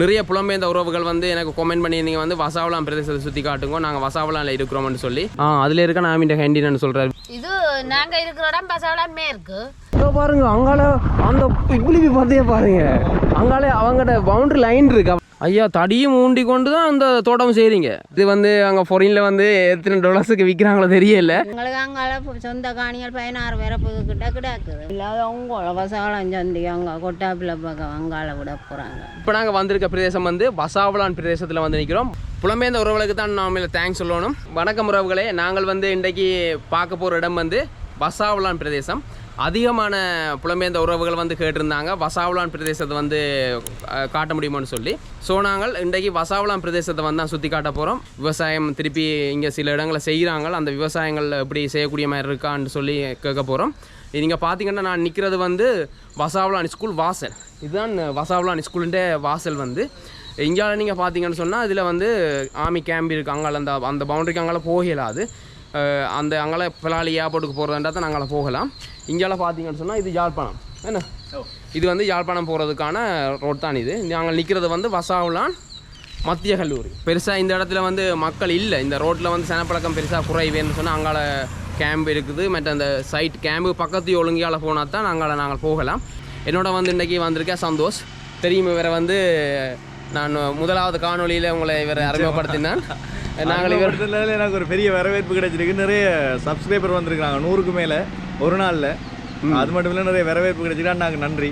நிறைய புலம்பெயர்ந்த உறவுகள் வந்து எனக்கு கமெண்ட் பண்ணி நீங்கள் வந்து வசாவலாம் பிரதேசத்தை சுற்றி காட்டுங்க நாங்கள் வசாவலாம்ல இருக்கிறோம்னு சொல்லி. ஆ அதில் இருக்க நான் இந்த ஹேண்டின்னு சொல்கிறாரு இது நாங்க இருக்கிற இடம் பசவளம் மேற்கு இதோ பாருங்க அங்கால அந்த இப்படி பார்த்தே பாருங்க. அங்கால அவங்கட பவுண்டரி லைன் இருக்கு? ஐயா தடியும் ஊண்டி கொண்டு தான் அந்த தோட்டம் செய்றீங்க. இது வந்து அங்கே ஃபொரினில் வந்து எத்தனை டாலர்ஸுக்கு விற்கிறாங்களோ தெரியல. எங்களுக்கு இப்ப சொந்த காணிகள் பதினாறு பேரை கிட்ட கிடக்குது. இல்லாத அவங்க வசவளம் சந்தி அங்க கொட்டாப்பில் பக்கம் அங்கால விட போறாங்க. இப்போ நாங்கள் வந்திருக்க பிரதேசம் வந்து வசாவலான் பிரதேசத்தில் வந்து நிற்கிறோம் புலம்பெயர்ந்த உறவுகளுக்கு தான் நாம் தேங்க்ஸ் சொல்லணும். வணக்கம் உறவுகளே நாங்கள் வந்து இன்றைக்கு பார்க்க போகிற இடம் வந்து வசாவலான் பிரதேசம். அதிகமான புலம்பெயர்ந்த உறவுகள் வந்து கேட்டிருந்தாங்க. வசாவலான் பிரதேசத்தை வந்து காட்ட முடியுமான்னு சொல்லி. ஸோ நாங்கள் இன்றைக்கு வசாவலான் பிரதேசத்தை வந்து தான் சுற்றி காட்ட போகிறோம் விவசாயம் திருப்பி இங்கே சில இடங்களை செய்கிறாங்க அந்த விவசாயங்கள் எப்படி செய்யக்கூடிய மாதிரி இருக்கான்னு சொல்லி கேட்க போகிறோம் நீங்கள் பார்த்தீங்கன்னா நான் நிற்கிறது வந்து வசாவலான் ஸ்கூல் வாசல். இதுதான் வசாவலான் ஸ்கூலுன்ற வாசல் வந்து. இங்கே நீங்கள் பார்த்தீங்கன்னு சொன்னால் இதில் வந்து ஆமி கேம்ப் இருக்காங்க அந்த அந்த பவுண்டரிக்கு அங்கே போகலாது. அஹ் அந்த அங்கால பிலாலி ஏர்போர்ட்டுக்கு போகிறதா தான் நாங்கள் போகலாம். இந்தியாவில் பார்த்தீங்கன்னு சொன்னால் இது யாழ்ப்பாணம். என்ன? இது வந்து யாழ்ப்பாணம் போகிறதுக்கான ரோட் தான் இது. நாங்கள் நிற்கிறது வந்து வசாவுலான் மத்திய கல்லூரி. பெருசாக இந்த இடத்துல வந்து மக்கள் இல்லை. இந்த ரோட்டில் வந்து சனப்பழக்கம் பெருசாக குறைவேன்னு சொன்னால் அங்கால கேம்ப் இருக்குது. மற்ற அந்த சைட் கேம்பு பக்கத்து ஒழுங்கால போனால் தான் அங்கால நாங்கள் போகலாம். என்னோட வந்து இன்றைக்கி வந்திருக்கேன் சந்தோஷ். தெரியும் இவரை வந்து நான் முதலாவது காணொளியில் உங்களை இவரை அறிமுகப்படுத்தினேன். நாங்கள் இவர் எனக்கு ஒரு பெரிய வரவேற்பு கிடைச்சிருக்கு. நிறைய சப்ஸ்கிரைபர் வந்திருக்காங்க நூறுக்கு மேல ஒரு நாள்ல. அது மட்டும் இல்ல நிறைய வரவேற்பு கிடைச்சிருக்கா நாங்க நன்றி.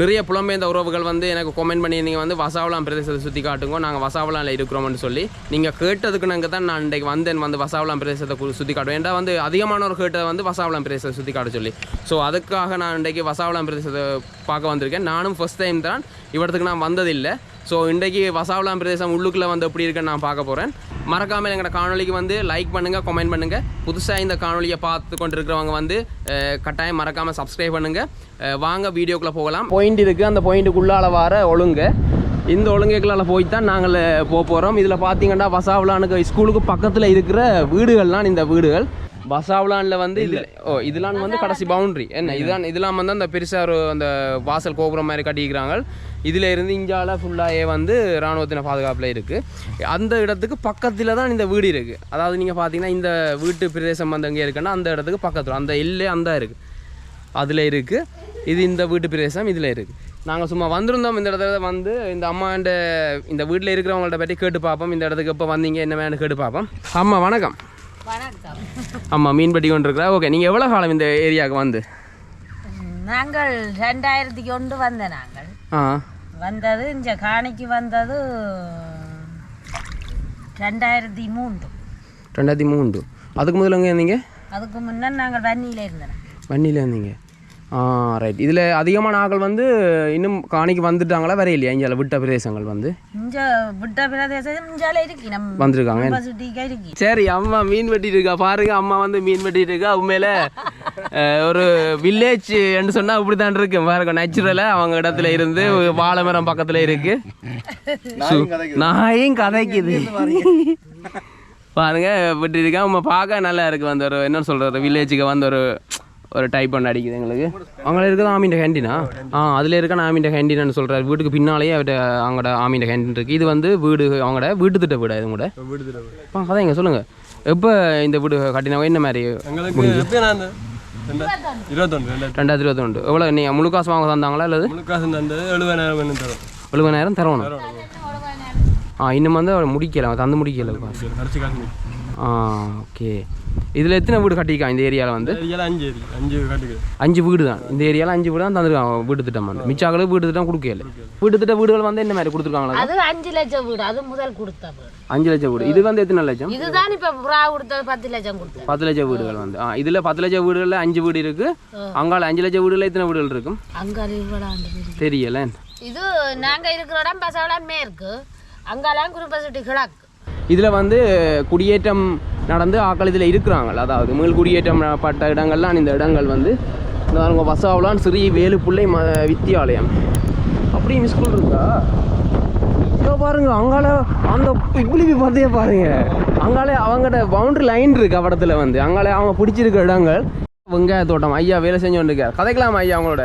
நிறைய புலம்பெயர்ந்த உறவுகள் வந்து எனக்கு கமெண்ட் பண்ணி நீங்கள் வந்து வசாவலாம் பிரதேசத்தை சுற்றி காட்டுங்க நாங்கள் வசாவலாம்ல இருக்கிறோம்னு சொல்லி நீங்கள் கேட்டதுக்கு நாங்கள் தான் நான் இன்றைக்கு வந்தேன் வந்து வசாவலாம் பிரதேசத்தை சுற்றி காட்டுவேன். ஏன்டா வந்து அதிகமானவர் கேட்டது வந்து வசாவலாம் பிரதேசத்தை சுற்றி காட்ட சொல்லி. ஸோ அதுக்காக நான் இன்றைக்கு வசாவலாம் பிரதேசத்தை பார்க்க வந்திருக்கேன். நானும் ஃபர்ஸ்ட் டைம் தான் இவடத்துக்கு நான் வந்ததில்லை. ஸோ இன்றைக்கு வசாவலாம் பிரதேசம் உள்ளுக்குள்ளே வந்து எப்படி இருக்குன்னு நான் பார்க்க போகிறேன் மறக்காமல் எங்களோட காணொளிக்கு வந்து லைக் பண்ணுங்கள் கமெண்ட் பண்ணுங்கள் புதுசாக இந்த காணொளியை பார்த்து கொண்டு இருக்கிறவங்க வந்து கட்டாயம் மறக்காமல் சப்ஸ்கிரைப் பண்ணுங்கள் வாங்க வீடியோக்குள்ளே போகலாம். பாயிண்ட் இருக்குது அந்த பாயிண்ட்டுக்குள்ளால வர ஒழுங்கு. இந்த ஒழுங்குகளால் போய் தான் நாங்கள் போக போகிறோம் இதில் பார்த்தீங்கன்னா வசாவலானுக்கு ஸ்கூலுக்கு பக்கத்தில் இருக்கிற வீடுகள்லாம் இந்த வீடுகள். வசாவலானில் வந்து இது ஓ இதெல்லாம் வந்து கடைசி பவுண்ட்ரி என்ன? இதான் இதெல்லாம் வந்து அந்த பெருசாக ஒரு அந்த வாசல் கோபுரம் மாதிரி கட்டிக்கிறாங்க இதில் இருந்து இந்தியாவில் ஃபுல்லாகவே வந்து இராணுவத்தின பாதுகாப்பில் இருக்குது அந்த இடத்துக்கு பக்கத்தில் தான் இந்த வீடு இருக்குது அதாவது நீங்கள் பார்த்தீங்கன்னா இந்த வீட்டு பிரதேசம் வந்து எங்கே இருக்குன்னா அந்த இடத்துக்கு பக்கத்தில் அந்த எல்லே அந்த இருக்குது அதில் இருக்குது இது இந்த வீட்டு பிரதேசம் இதில் இருக்குது நாங்கள் சும்மா வந்திருந்தோம் இந்த இடத்துல வந்து இந்த அம்மாண்ட இந்த வீட்டில் இருக்கிறவங்கள்ட்ட பற்றி கேட்டு பார்ப்போம் இந்த இடத்துக்கு எப்போ வந்தீங்க என்ன வேணும் கேட்டு பார்ப்போம் அம்மா வணக்கம். ஆமாம் மீன்பட்டி கொண்டு இருக்கிறா ஓகே நீங்கள் எவ்வளோ காலம் இந்த ஏரியாவுக்கு வந்து? நாங்கள் ரெண்டாயிரத்தி ஒன்று வந்த நாங்கள். வந்தது இந்த காணிக்கு வந்தது ரெண்டாயிரத்தி மூன்று. ரெண்டாயிரத்தி மூணு அதுக்கு முதல்ல எங்கே இருந்தீங்க? அதுக்கு முன்ன நாங்கள் வன்னியில் இருந்தோம். வண்டியில் இருந்தீங்க. ரைட் இதில் அதிகமான ஆட்கள் வந்து இன்னும் காணிக்கு வந்துட்டாங்களா வர இல்லையா? இங்கே விட்ட பிரதேசங்கள் வந்து. இங்க விட்ட பிரதேசம் இஞ்சால இருக்கு. நம்ம வந்திருக்காங்க சரி அம்மா மீன் வெட்டிட்டு இருக்கா? பாருங்க அம்மா வந்து மீன் வெட்டிட்டு இருக்கா? உண்மையில ஒரு வில்லேஜ் என்று சொன்னா இப்படிதான் இருக்கு. பாருங்க நேச்சுரலா அவங்க இடத்துல இருந்து வாழை மரம் பக்கத்துல இருக்கு. நாயும் கதைக்குது. பாருங்க வெட்டி இருக்கா? உங்க பார்க்க நல்லா இருக்கு. வந்து ஒரு என்ன சொல்றது வில்லேஜுக்கு வந்து ஒரு ஒரு டைப் ஒன்று அடிக்குது எங்களுக்கு. அவங்கள இருக்குது ஆமின்ற கேண்டீனா ஆ? அதில் இருக்க ஆமின்ற கேண்டீன்னு சொல்கிறாரு வீட்டுக்கு பின்னாலேயே அவர்கிட்ட அவங்களோட ஆமின்ற கேண்டீன் இருக்குது இது வந்து வீடு அவங்களோட வீட்டு திட்ட வீடா இது கூட ஆ கதைங்க சொல்லுங்கள் எப்போ இந்த வீடு கட்டினவங்க என்ன மாதிரி? ரெண்டாயிரத்தி இருபத்தொண்டு எவ்வளோ நீ முழு காசு வாங்க தந்தாங்களா அல்லது முழு காசு தந்தது எழுபதாயிரம் தரும். எழுபதாயிரம் தரணும் ஆ இன்னும் வந்து அவர் முடிக்கல. தந்து முடிக்கல. ஆ ஓகே. இதில் எத்தனை வீடு கட்டியிருக்கான் இந்த ஏரியாவில் வந்து? அஞ்சு அஞ்சு அஞ்சு வீடு தான். இந்த ஏரியாவில் அஞ்சு வீடு தான் தந்துருக்காங்க வீடு திட்டம் வந்து. மிச்சாக்களுக்கு வீடு திட்டம் கொடுக்கல வீடு திட்ட வீடுகள் வந்து என்ன மாதிரி கொடுத்துருக்காங்களா அது அஞ்சு லட்சம் வீடு அது முதல் கொடுத்த அஞ்சு லட்சம் வீடு. இது வந்து எத்தனை லட்சம்? இதுதான் இப்ப புறா கொடுத்தது பத்து லட்சம் கொடுத்தது. பத்து லட்சம் வீடுகள் வந்து. ஆ இதில் பத்து லட்சம் வீடுகளில் அஞ்சு வீடு இருக்கு. அங்கால அஞ்சு லட்சம் வீடுகளில் எத்தனை வீடுகள் இருக்கும்? அங்க இவ்வளவு வீடு தெரியல. இது நாங்க இருக்கிற இடம் பசவளம் மேற்கு. அங்கெல்லாம் குருபசுட்டி கிழக்கு. இதில் வந்து குடியேற்றம் நடந்து ஆக்கள் இதில் இருக்கிறாங்க அதாவது மீள் குடியேற்றம் பட்ட இடங்கள்லாம் இந்த இடங்கள் வந்து. இந்த பாருங்க வசாவலான் சிறிய வேலுப்பிள்ளை ம வித்தியாலயம். அப்படியும் ஸ்கூல் இருக்கா? இதோ பாருங்க அங்கால அந்த இப்படி பார்த்தே பாருங்க. அங்காலே அவங்களோட பவுண்டரி லைன் இருக்கு அவடத்தில் வந்து. அங்காலே அவங்க பிடிச்சிருக்க இடங்கள். வெங்காய தோட்டம் ஐயா வேலை செஞ்சு கொண்டிருக்கார் கதைக்கலாம் ஐயா அவங்களோட?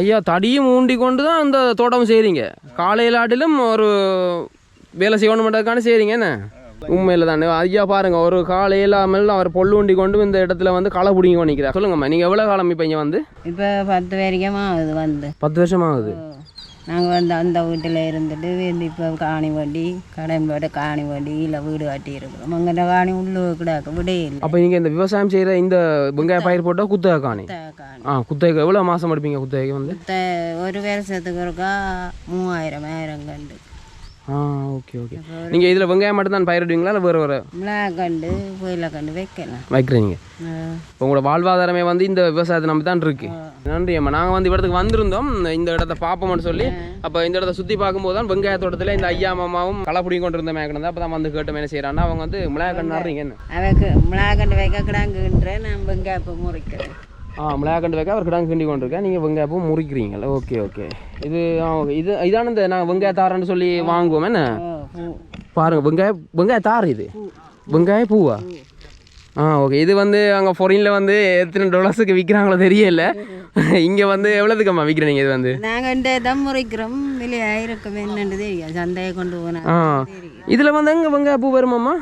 ஐயா தடியும் ஊண்டி கொண்டு தான் அந்த தோட்டம் செய்கிறீங்க காலையில் ஆட்டிலும் ஒரு வேலை செய்யணுமென்றதுக்கான செய்கிறீங்க என்ன? உண்மையில் தானே ஐயா பாருங்க ஒரு காலையில் மேல அவர் பொல்லு ஊண்டி கொண்டு இந்த இடத்துல வந்து களை பிடிங்கி கொண்டிருக்கிறார் சொல்லுங்கம்மா நீங்கள் எவ்வளோ காலம் இப்போ இங்கே வந்து? இப்போ பத்து வரைக்கும் ஆகுது வந்து. பத்து வருஷம் ஆகுது. நாங்கள் வந்து அந்த வீட்டில் இருந்துட்டு இப்போ காணி வண்டி கடைம்போட காணி வண்டி இல்லை வீடு கட்டி இருக்கிறோம். அங்கே காணி உள்ளே கிடக்கு விடே இல்லை. அப்போ நீங்கள் இந்த விவசாயம் செய்கிற இந்த வெங்காய பயிர் போட்டால் குத்தகை காணி? ஆ குத்தகைக்கு எவ்வளோ மாதம் எடுப்பீங்க குத்தகைக்கு வந்து? ஒரு வருஷத்துக்கு இருக்கா மூவாயிரம் ஆயிரம் கண்டு. ஆ ஓகே ஓகே. நீங்கள் இதில் வெங்காயம் மட்டும் தான் பயிரிடுவீங்களா? இல்லை வேறு வேறு? மிளகண்டு கண்டு வைக்கலாம் வைக்கிறீங்க. இப்போ உங்களோட வாழ்வாதாரமே வந்து இந்த விவசாயத்தை நம்பி தான் இருக்கு நன்றி அம்மா. நாங்கள் வந்து இடத்துக்கு வந்திருந்தோம். இந்த இடத்த பார்ப்போம்னு சொல்லி. அப்போ இந்த இடத்த சுற்றி பார்க்கும்போது தான் வெங்காய தோட்டத்தில் இந்த ஐயா மாமாவும் களை பிடிங்கி கொண்டு இருந்த மேக்கணும் அப்போ தான் வந்து கேட்டோம் என்ன செய்கிறாங்கன்னா அவங்க வந்து மிளகாய் கண்டு நடுறீங்க என்ன அவக்கு மிளகண்டு வைக்க கிடாங்குன்ற நான் வெங்காயப்பை முறிக்கிறேன். ஆ மிளகாய் கண்டு வைக்க அவர் கிடாங்க கிண்டி கொண்டு இருக்கேன் நீங்கள் வெங்காயப்பூ முறிக்கிறீங்களா ஓகே ஓகே. இது. இது இதான இந்த நான் வெங்காய தாரன்னு சொல்லி வாங்குவோம். என்ன? ஓ, பூ. பாருங்க வெங்காய வெங்காய தார் இது. வெங்காய பூவா? ஆ ஓகே. இது வந்து அங்கே ஃபாரினில் வந்து எத்தனை டாலர்ஸுக்கு விற்கிறாங்களோ தெரியல. இங்கே வந்து எவ்வளோதுக்கம்மா விற்கிறீங்க இது வந்து? நாங்கள் இந்த தான் முறிக்கிறோம். விலையாக இருக்கும் என்னன்னு தெரியும் சந்தையை கொண்டு போனால் ஆ. இதில் வந்து எங்கே வெங்காய பூ வருமாம்மா?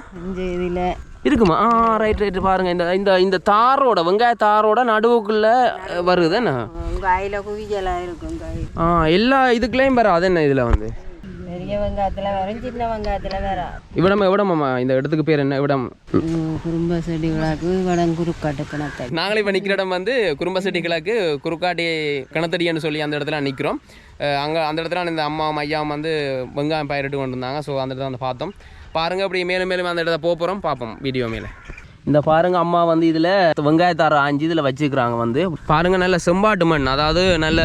இதில் இருக்குமா? ஆ ரைட் ரைட் பாருங்க இந்த இந்த இந்த தாரோட வெங்காய தாரோட நடுவுக்குள்ளே வருது என்ன? ஆ எல்லா இதுக்குள்ளேயும் வராது என்ன இதில் வந்து? பெரிய வெங்காயத்தில் வரும் சின்ன வெங்காயத்தில் வர. இவிடம் எவிடமாம்மா இந்த இடத்துக்கு பேர் என்ன இவிடம்? குடும்ப செடிகளாக்கு வடம் குறுக்காட்டு கணக்கு நாங்களே இப்போ நிற்கிற இடம் வந்து குறும்பசெட்டி கிழக்கு குறுக்காட்டி கிணத்தடின்னு சொல்லி அந்த இடத்துல நிற்கிறோம் அங்கே அந்த இடத்துல இந்த அம்மா ஐயாவும் வந்து வெங்காயம் பயிரிட்டு கொண்டு இருந்தாங்க ஸோ அந்த இடத்துல வந்து பார்த்தோம். பாருங்கள் அப்படி மேலும் மேலும் அந்த இடத்த போக போகிறோம் பார்ப்போம் வீடியோ மேலே. இந்த பாருங்க அம்மா வந்து இதில் வெங்காயத்தார அஞ்சு இதில் வச்சுக்கிறாங்க வந்து. பாருங்கள் நல்ல செம்பாட்டு மண். அதாவது நல்ல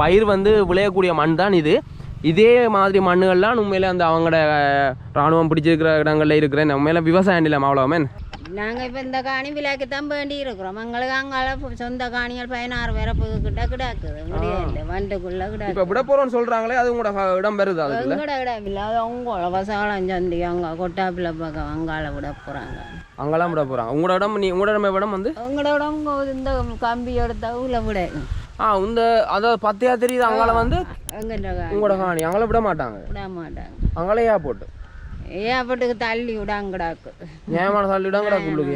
பயிர் வந்து விளையக்கூடிய மண் தான் இது. இதே மாதிரி மண்ணுகள்லாம் உண்மையிலே அந்த அவங்களோட ராணுவம் பிடிச்சிருக்கிற இடங்களில் இருக்கிற உண்மையில விவசாய நிலம் மேன் நாங்கள் இப்போ இந்த காணி விலைக்கு தான் வேண்டி இருக்கிறோம் எங்களுக்கு அங்கால சொந்த காணிகள் பதினாறு பிறப்பு கிட்ட கிடக்குது முடியல வண்டுக்குள்ளே இப்போ கிடக்கு விட போகிறோம்னு சொல்கிறாங்களே அது உங்களோட இடம் வருது அதுக்குள்ள எங்கட இடம் இல்லாத அவங்க வசாலம் சந்தி அங்கே கொட்டாப்பில் பக்கம் அங்கால விட போகிறாங்க அங்கெல்லாம் விட போகிறாங்க உங்களோட இடம் நீ உங்களோட இடம் இடம் வந்து உங்களோட இடம் இந்த கம்பி எடுத்த உள்ள விட ஆ இந்த அதை பத்தையா தெரியுது அங்கால வந்து உங்களோட காணி அங்கே விட மாட்டாங்க விட மாட்டாங்க அங்கே ஏர்போர்ட் ஏப்பட்டுக்கு தள்ளி விடாங்கடாக்கு. சால் இடம் கூட உள்ளுக்கு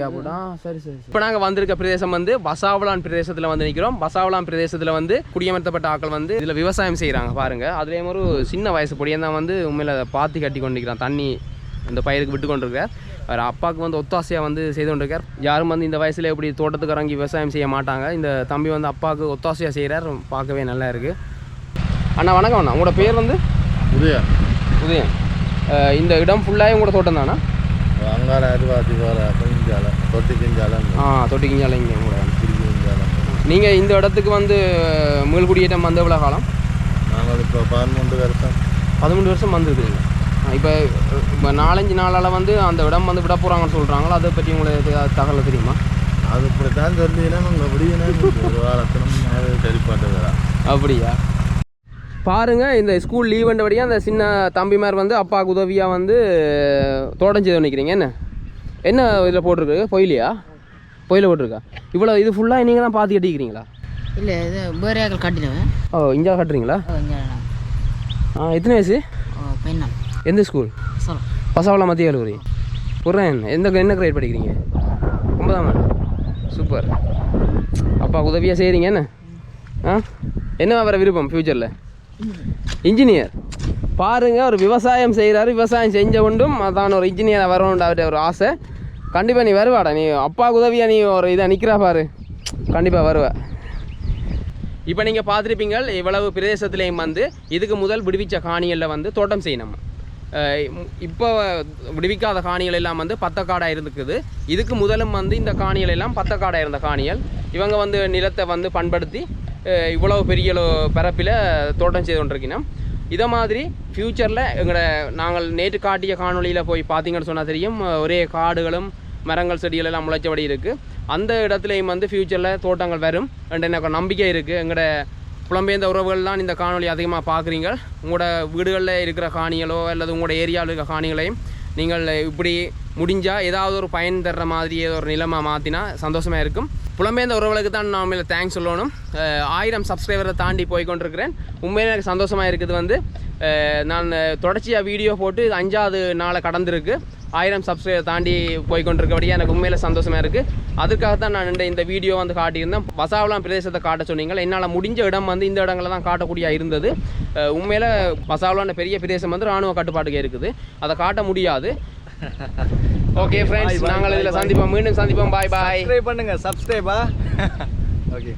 சரி சரி இப்போ நாங்கள் வந்திருக்க பிரதேசம் வந்து பசாவலான் பிரதேசத்தில் வந்து நிற்கிறோம் பசாவலான் பிரதேசத்தில் வந்து குடியமர்த்தப்பட்ட ஆட்கள் வந்து இதில் விவசாயம் செய்கிறாங்க பாருங்க. அதுலேயும் ஒரு சின்ன வயசு பொடியன் தான் வந்து உண்மையில் அதை பாத்தி கட்டி கொண்டிருக்கிறான். தண்ணி இந்த பயிருக்கு விட்டு கொண்டிருக்கார். அவர் அப்பாவுக்கு வந்து ஒத்தாசையாக வந்து செய்து கொண்டிருக்கார். யாரும் வந்து இந்த வயசில் எப்படி தோட்டத்துக்கு இறங்கி விவசாயம் செய்ய மாட்டாங்க. இந்த தம்பி வந்து அப்பாவுக்கு ஒத்தாசையாக செய்கிறார் பார்க்கவே நல்லா இருக்குது அண்ணா வணக்கம் அண்ணா. உங்களோட பேர் வந்து? உதயா. உதயன். இந்த இடம் ஃபுல்லாகவே உங்களோட தோட்டம் தானா? அங்கால அருவாத்தி போகிற கொஞ்சால தொட்டி ஆ தொட்டிக்கிஞ்சால இங்கே உங்களோட திருப்பி கிஞ்சால நீங்கள் இந்த இடத்துக்கு வந்து மீள்குடியேற்றம் வந்து எவ்வளோ காலம்? நாங்கள் இப்போ பதினொன்று வருஷம். பதிமூணு வருஷம் வந்துருக்குறீங்க. இப்போ இப்போ நாலஞ்சு நாளால் வந்து அந்த இடம் வந்து விட போகிறாங்கன்னு சொல்கிறாங்களோ அதை பற்றி உங்களுக்கு தகவல் தெரியுமா? அது இப்படித்தான் சொல்லினா நாங்கள் அப்படின்னா ஒரு வாரத்திலும் சரிப்பாட்டு அப்படியா? பாருங்க இந்த ஸ்கூல் லீவ் வந்தபடியாக அந்த சின்ன தம்பிமார் வந்து அப்பாவுக்கு உதவியாக வந்து செய்து நிற்கிறீங்க என்ன? என்ன இதில் போட்டிருக்கு பொயிலியா? பொயில போட்டிருக்கா? இவ்வளோ இது ஃபுல்லாக நீங்கள் தான் பார்த்து கட்டிக்கிறீங்களா? இல்லை இது பேரியாக்கள் கட்டினவன். ஓ இங்கே கட்டுறீங்களா? ஆ எத்தனை வயசு? எந்த ஸ்கூல் பசாவளா மத்திய கல்லூரி. புறேன் எந்த என்ன கிரேட் படிக்கிறீங்க? ஒன்பதாம் சூப்பர் அப்பா உதவியாக செய்கிறீங்க என்ன? ஆ? என்ன வர விருப்பம் ஃப்யூச்சரில் இன்ஜினியர் பாருங்க ஒரு விவசாயம் செய்கிறாரு விவசாயம் செஞ்ச கொண்டும் அதான் ஒரு இன்ஜினியராக வரணும்னு அவர்கிட்ட ஒரு ஆசை. கண்டிப்பாக நீ வருவாடா நீ அப்பா உதவியாக நீ ஒரு இதை நிற்கிறா பாரு. கண்டிப்பாக வருவ. இப்போ நீங்கள் பார்த்துருப்பீங்க இவ்வளவு பிரதேசத்துலேயும் வந்து இதுக்கு முதல் விடுவிச்ச காணிகளில் வந்து தோட்டம் செய்யணும். இப்போ விடுவிக்காத காணிகள் எல்லாம் வந்து பத்தக்காடாக இருந்துக்குது. இதுக்கு முதலும் வந்து இந்த காணிகள் எல்லாம் பத்தக்காடாக இருந்த காணிகள். இவங்க வந்து நிலத்தை வந்து பண்படுத்தி இவ்வளவு பெரிய பரப்பில் தோட்டம் செய்து கொண்டிருக்கணும் இதை மாதிரி ஃப்யூச்சரில் எங்களை நாங்கள் நேற்று காட்டிய காணொளியில் போய் பார்த்தீங்கன்னு சொன்னால் தெரியும் ஒரே காடுகளும் மரங்கள் செடிகள் எல்லாம் முளைச்சபடி இருக்குது அந்த இடத்துலையும் வந்து ஃப்யூச்சரில் தோட்டங்கள் வரும் என்ற எனக்கு நம்பிக்கை இருக்குது எங்களோட புலம்பெயர்ந்த உறவுகள் தான் இந்த காணொலி அதிகமாக பார்க்குறீங்க. உங்களோட வீடுகளில் இருக்கிற காணிகளோ அல்லது உங்களோட ஏரியாவில் இருக்கிற காணிகளையும் நீங்கள் இப்படி முடிஞ்சால் ஏதாவது ஒரு பயன் தர்ற மாதிரி ஏதோ ஒரு நிலமாக மாற்றினா சந்தோஷமாக இருக்கும். புலம்பெயர்ந்த உறவுகளுக்கு தான் நான் உண்மையில தேங்க்ஸ் சொல்லணும். ஆயிரம் சப்ஸ்கிரைபரை தாண்டி போய் கொண்டிருக்கிறேன் உண்மையில எனக்கு சந்தோஷமாக இருக்குது வந்து. நான் தொடர்ச்சியாக வீடியோ போட்டு இது அஞ்சாவது நாளை கடந்திருக்கு. ஆயிரம் சப்ஸ்கிரைபர் தாண்டி போய் கொண்டிருக்கபடியாக எனக்கு உண்மையில சந்தோஷமாக இருக்குது அதுக்காக தான் நான் இந்த- இந்த வீடியோ வந்து காட்டியிருந்தேன். வசாவலாம் பிரதேசத்தை காட்ட சொன்னீங்க. என்னால் முடிஞ்ச இடம் வந்து இந்த இடங்களை தான் காட்டக்கூடிய இருந்தது. உண்மையில் உண்மையில பெரிய பிரதேசம் வந்து ராணுவ கட்டுப்பாட்டுக்கு இருக்குது. அதை காட்ட முடியாது. ஓகே ஃப்ரெண்ட்ஸ் நாங்கள் இதில் சந்திப்போம். மீண்டும் சந்திப்போம். பாய் பாய் சப்ஸ்கிரைப் பண்ணுங்க சப்ஸ்கிரைபா ஓகே